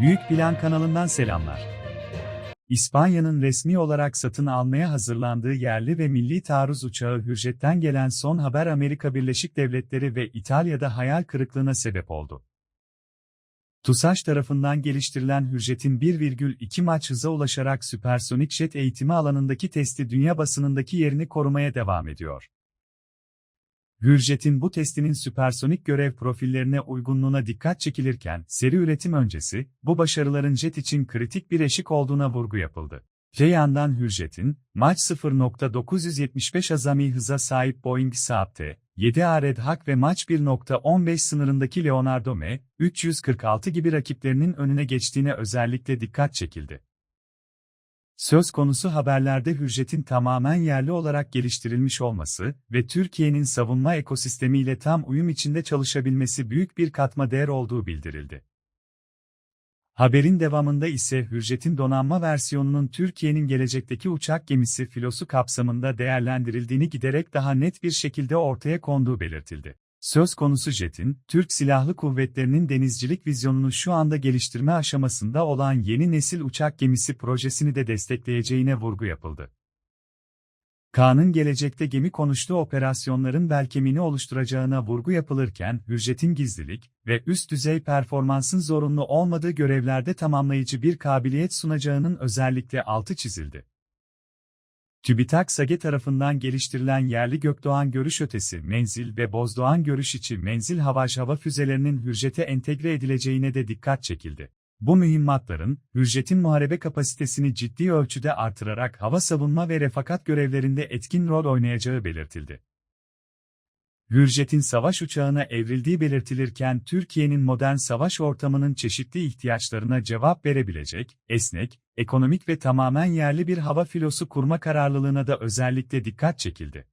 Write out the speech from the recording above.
Büyük Plan kanalından selamlar. İspanya'nın resmi olarak satın almaya hazırlandığı yerli ve milli taarruz uçağı Hürjet'ten gelen son haber Amerika Birleşik Devletleri ve İtalya'da hayal kırıklığına sebep oldu. TUSAŞ tarafından geliştirilen Hürjet'in 1,2 maç hıza ulaşarak süpersonik jet eğitimi alanındaki testi dünya basınındaki yerini korumaya devam ediyor. Hürjet'in bu testinin süpersonik görev profillerine uygunluğuna dikkat çekilirken, seri üretim öncesi, bu başarıların jet için kritik bir eşik olduğuna vurgu yapıldı. Öte yandan Hürjet'in, Mach 0.975 azami hıza sahip Boeing Saab T-7A Red Hawk ve Mach 1.15 sınırındaki Leonardo M-346 gibi rakiplerinin önüne geçtiğine özellikle dikkat çekildi. Söz konusu haberlerde Hürjet'in tamamen yerli olarak geliştirilmiş olması ve Türkiye'nin savunma ekosistemiyle tam uyum içinde çalışabilmesi büyük bir katma değer olduğu bildirildi. Haberin devamında ise Hürjet'in donanma versiyonunun Türkiye'nin gelecekteki uçak gemisi filosu kapsamında değerlendirildiğini giderek daha net bir şekilde ortaya konduğu belirtildi. Söz konusu jetin, Türk Silahlı Kuvvetleri'nin denizcilik vizyonunu şu anda geliştirme aşamasında olan yeni nesil uçak gemisi projesini de destekleyeceğine vurgu yapıldı. Kaan'ın gelecekte gemi konuştuğu operasyonların belkemini oluşturacağına vurgu yapılırken, Hürjet'in gizlilik ve üst düzey performansın zorunlu olmadığı görevlerde tamamlayıcı bir kabiliyet sunacağının özellikle altı çizildi. TÜBİTAK SAGE tarafından geliştirilen yerli Gökdoğan görüş ötesi menzil ve Bozdoğan görüş içi menzil havaş hava füzelerinin Hürjet'e entegre edileceğine de dikkat çekildi. Bu mühimmatların, Hürjet'in muharebe kapasitesini ciddi ölçüde artırarak hava savunma ve refakat görevlerinde etkin rol oynayacağı belirtildi. Hürjet'in savaş uçağına evrildiği belirtilirken Türkiye'nin modern savaş ortamının çeşitli ihtiyaçlarına cevap verebilecek, esnek, ekonomik ve tamamen yerli bir hava filosu kurma kararlılığına da özellikle dikkat çekildi.